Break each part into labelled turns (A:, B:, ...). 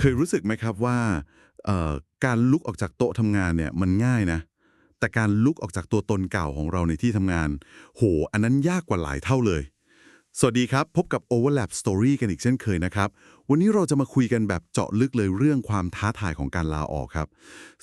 A: เคยรู้สึกไหมครับว่าเอ่อการลุกออกจากโต๊ะทำงานเนี่ยมันง่ายนะ แต่การลุกออกจากตัวตนเก่าของเราในที่ทำงาน โห อันนั้นยากกว่าหลายเท่าเลย สวัสดีครับ พบกับ Overlap Story กันอีกเช่นเคยนะครับ วันนี้เราจะมาคุยกันแบบเจาะลึกเลยเรื่องความท้าทายของการลาออกครับ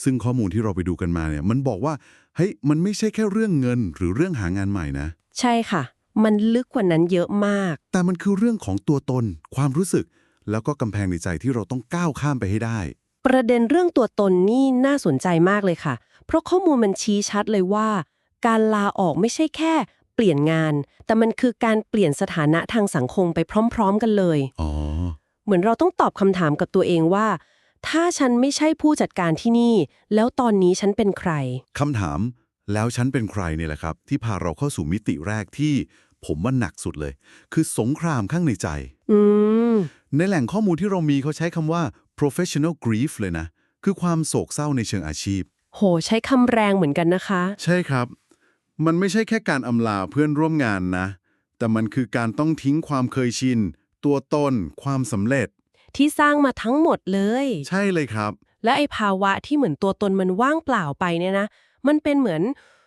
A: ซึ่งข้อมูลที่เราไปดูกันมาเนี่ย มันบอกว่าเฮ้ยมันไม่ใช่แค่เรื่องเงิน หรือเรื่องหางานใหม่นะ
B: ใช่ค่ะ มันลึกกว่านั้นเยอะมาก
A: แต่มันคือเรื่องของตัวตน ความรู้สึก แล้วก็กำแพงในใจที่เราต้องก้าวข้ามไปให้ได้
B: ประเด็นเรื่องตัวตนนี่น่าสนใจมากเลยค่ะ เพราะข้อมูลมันชี้ชัดเลยว่า การลาออกไม่ใช่แค่เปลี่ยนงาน แต่มันคือการเปลี่ยนสถานะทางสังคมไปพร้อม ๆ กันเลย
A: อ๋อ
B: เหมือนเราต้องตอบคำถามกับตัวเองว่า ถ้าฉันไม่ใช่ผู้จัดการที่นี่ แล้วตอนนี้ฉันเป็นใคร
A: คำถามแล้วฉันเป็นใครเนี่ยแหละครับ ที่พาเราเข้าสู่มิติแรกที่ ผมว่าหนักสุดเลย คือสงครามข้างในใจ
B: อืม
A: ในแหล่งข้อมูลที่เรามีเขาใช้คำว่า professional grief เลยนะ คือความโศกเศร้าในเชิงอาชีพ
B: โห ใช้คำแรงเหมือนกันนะคะ
A: ใช่ครับ มันไม่ใช่แค่การอำลาเพื่อนร่วมงานนะ แต่มันคือการต้องทิ้งความเคยชิน ตัวตน ความสำเร็จ
B: ที่สร้างมาทั้งหมดเลย
A: ใช่เลยครับ
B: และไอ้ภาวะที่เหมือนตัวตนมันว่างเปล่าไปเนี่ยนะ มันเป็นเหมือนอืม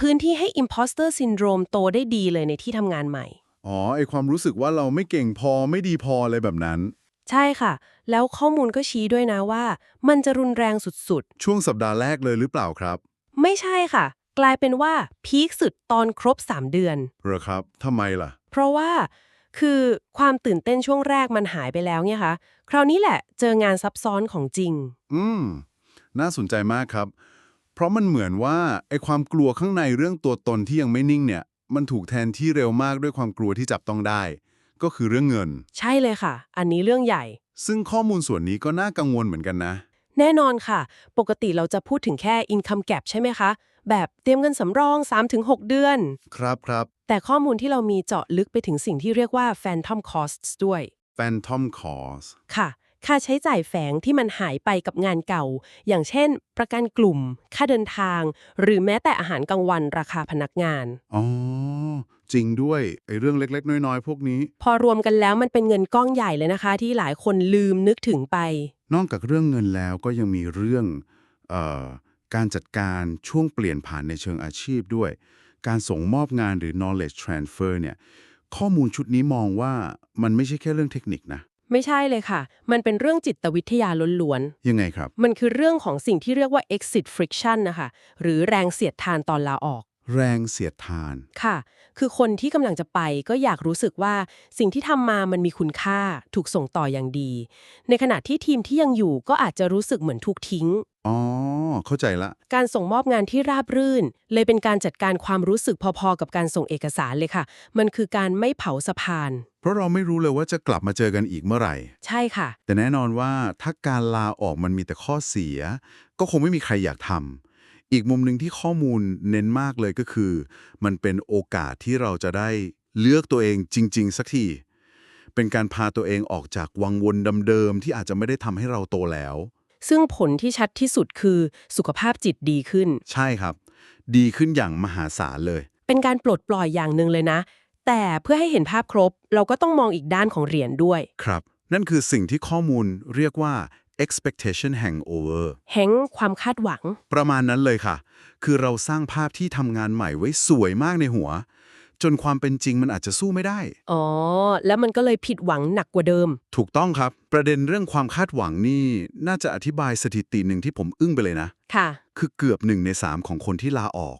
B: พื้นที่ให้ imposter syndrome โตได้ดีเลยในที่ทำงานใหม่
A: อ๋อ ไอความรู้สึกว่าเราไม่เก่งพอไม่ดีพออะไรแบบนั้น
B: ใช่ค่ะ แล้วข้อมูลก็ชี้ด้วยนะว่า มันจะรุนแรงสุด
A: ช่วงสัปดาห์แรกเลยหรือเปล่าครับ
B: ๆไม่ใช่ค่ะ กลายเป็นว่าพีคสุดตอนครบ 3 เดือน
A: เหรอครับทำไมล่ะ
B: เพราะว่าคือความตื่นเต้นช่วงแรกมันหายไปแล้วเนี่ยค่ะคราวนี้แหละเจองานซับซ้อนของจริง
A: อืม น่าสนใจมากครับ เพราะมันเหมือนว่าไอความกลัวข้างในเรื่องตัวตนที่ยังไม่นิ่งเนี่ย มันถูกแทนที่เร็วมากด้วยความกลัวที่จับต้องได้ ก็คือเรื่องเงิน
B: ใช่เลยค่ะ อันนี้เรื่องใหญ่
A: ซึ่งข้อมูลส่วนนี้ก็น่ากังวลเหมือนกันนะ
B: แน่นอนค่ะ ปกติเราจะพูดถึงแค่ income gap ใช่ไหมคะ แบบเตรียมเงินสำรอง 3-6 เดือน
A: ครับครับ
B: แต่ข้อมูลที่เรามีเจาะลึกไปถึงสิ่งที่เรียกว่า phantom costs ด้วย
A: Phantom Cost
B: ค่ะ ค่าใช้จ่ายแฝงที่มันหายไปกับงานเก่า อย่างเช่น ประกันกลุ่ม ค่าเดินทาง หรือแม้แต่อาหารกลางวันราคาพนักงาน
A: อ๋อ จริงด้วยไอเรื่องเล็ก ๆ น้อย ๆ พวกนี้
B: พอรวมกันแล้วมันเป็นเงินก้องใหญ่เลยนะคะ ที่หลายคนลืมนึกถึงไป
A: นอกจากเรื่องเงินแล้วก็ยังมีเรื่องเออการจัดการช่วงเปลี่ยนผ่านในเชิงอาชีพด้วย การส่งมอบงานหรือ knowledge transfer เนี่ยข้อมูลชุดนี้มองว่ามันไม่ใช่แค่เรื่องเทคนิคนะ
B: ไม่ใช่เลยค่ะ มันเป็นเรื่องจิตวิทยาล้วนๆ
A: ยังไงครับ
B: มันคือเรื่องของสิ่งที่เรียกว่า exit friction นะคะ หรือแรงเสียดทานตอนลาออก
A: แรงเสียดทาน
B: ค่ะ คือคนที่กำลังจะไปก็อยากรู้สึกว่าสิ่งที่ทำมามันมีคุณค่า ถูกส่งต่ออย่างดี ในขณะที่ทีมที่ยังอยู่ก็อาจจะรู้สึกเหมือนถูกทิ้ง
A: อ๋อ เข้าใจละ
B: การส่งมอบงานที่ราบรื่น เลยเป็นการจัดการความรู้สึกพอๆ กับการส่งเอกสารเลยค่ะ มันคือการไม่เผาสะพาน
A: เพราะเราไม่รู้เลยว่าจะกลับมาเจอกันอีกเมื่อไหร่
B: ใช่ค่ะ
A: แต่แน่นอนว่าถ้าการลาออกมันมีแต่ข้อเสีย ก็คงไม่มีใครอยากทำอีกมุมหนึ่งที่ข้อมูลเน้นมากเลยก็คือ มันเป็นโอกาสที่เราจะได้เลือกตัวเองจริง ๆ สักที เป็นการพาตัวเองออกจากวังวนเดิมๆที่อาจจะไม่ได้ทำให้เราโตแล้ว
B: ซึ่งผลที่ชัดที่สุดคือสุขภาพจิตดีขึ้น
A: ใช่ครับ ดีขึ้นอย่างมหาศาลเลย
B: เป็นการปลดปล่อยอย่างหนึ่งเลยนะ แต่เพื่อให้เห็นภาพครบ เราก็ต้องมองอีกด้านของเหรียญด้วย
A: ครับ นั่นคือสิ่งที่ข้อมูลเรียกว่า expectation hangover
B: แฮงความคาดหวัง
A: ประมาณนั้นเลยค่ะ คือเราสร้างภาพที่ทำงานใหม่ไว้สวยมากในหัว จนความเป็นจริงมันอาจจะสู้ไม่ได้
B: อ๋อ แล้วมันก็เลยผิดหวังหนักกว่าเดิม
A: ถูกต้องครับ ประเด็นเรื่องความคาดหวังนี่น่าจะอธิบายสถิติหนึ่งที่ผมอึ้งไปเลยนะ
B: ค่ะ
A: คือเกือบหนึ่งในสามของคนที่ลาออก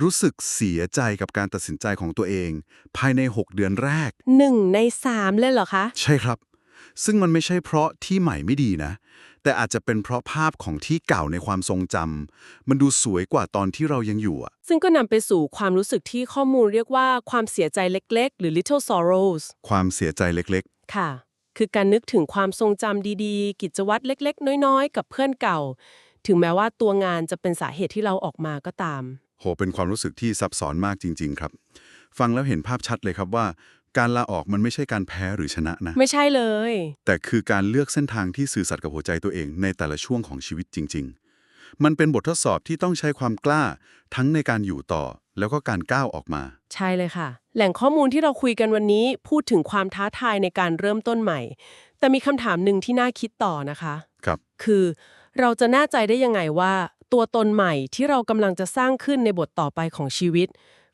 A: รู้สึกเสียใจกับการตัดสินใจของตัวเอง ภายใน 6 เดือนแรก
B: หนึ่งในสามเลยเหรอคะ
A: ใช่ครับ ซึ่งมันไม่ใช่เพราะที่ใหม่ไม่ดีนะ แต่อาจจะเป็นเพราะภาพของที่เก่าในความทรงจำมันดูสวยกว่าตอนที่เรายังอยู่อะ
B: ซึ่งก็นำไปสู่ความรู้สึกที่ข้อมูลเรียกว่าความเสียใจเล็ก ๆ หรือ little sorrows
A: ความเสียใจเล็ก
B: ค่ะ คือการนึกถึงความทรงจำดีๆ กิจวัตรเล็ก ๆ น้อย ๆ กับเพื่อนเก่า ถึงแม้ว่าตัวงานจะเป็นสาเหตุที่เราออกมาก็ตาม
A: ๆ โหเป็นความรู้สึกที่ซับซ้อนมากจริง ๆ ครับ ฟังแล้วเห็นภาพชัดเลยครับว่า การลาออกมันไม่ใช่การแพ้หรือชนะนะ
B: ไม่ใช่เลย
A: แต่คือการเลือกเส้นทางที่สื่อสัตย์กับหัวใจตัวเองในแต่ละช่วงของชีวิตจริง ๆ มันเป็นบททดสอบที่ต้องใช้ความกล้า ทั้งในการอยู่ต่อ แล้วก็การก้าวออกมา
B: ใช่เลยค่ะ แหล่งข้อมูลที่เราคุยกันวันนี้พูดถึงความท้าทายในการเริ่มต้นใหม่ แต่มีคำถามหนึ่งที่น่าคิดต่อนะคะ
A: ครับ
B: คือเราจะแน่ใจได้ยังไงว่า ตัวตนใหม่ที่เรากำลังจะสร้างขึ้นในบทต่อไปของชีวิต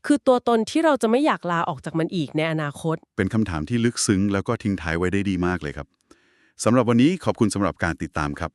B: คือตัวตนที่เราจะไม่อยากลาออกจากมันอีกในอนาคต
A: เป็นคำถามที่ลึกซึ้งแล้วก็ทิ้งท้ายไว้ได้ดีมากเลยครับสำหรับวันนี้ขอบคุณสำหรับการติดตามครับ